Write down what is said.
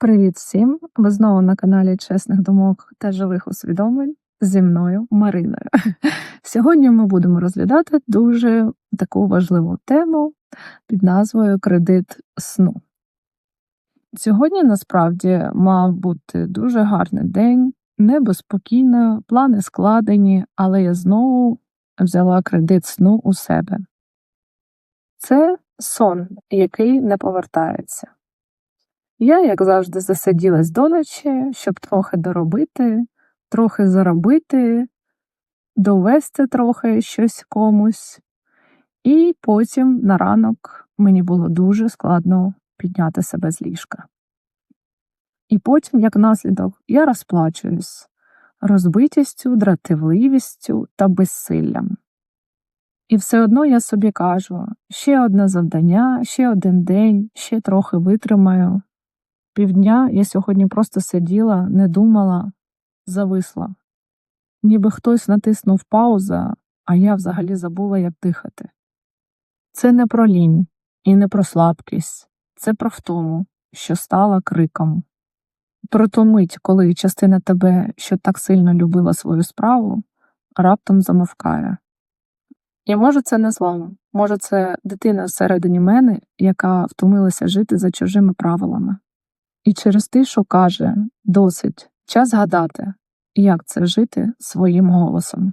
Привіт всім! Ви знову на каналі Чесних думок та живих усвідомлень зі мною Мариною. Сьогодні ми будемо розглядати дуже таку важливу тему під назвою Кредит сну. Сьогодні насправді мав бути дуже гарний день, небо спокійне, плани складені, але я знову взяла кредит сну у себе. Це сон, який не повертається. Я, як завжди, засиділась до ночі, щоб трохи доробити, трохи заробити, довести трохи щось комусь, і потім на ранок мені було дуже складно підняти себе з ліжка. І потім, як наслідок, я розплачуюсь розбитістю, дратівливістю та безсиллям. І все одно я собі кажу ще одне завдання, ще один день, ще трохи витримаю. Півдня я сьогодні просто сиділа, не думала, зависла. Ніби хтось натиснув пауза, а я взагалі забула, як дихати. Це не про лінь і не про слабкість, це про втому, що стала криком. Про ту мить, коли частина тебе, що так сильно любила свою справу, раптом замовкає. І може це не злом, може це дитина всередині мене, яка втомилася жити за чужими правилами. І через тишу каже досить, час гадати, як це жити своїм голосом.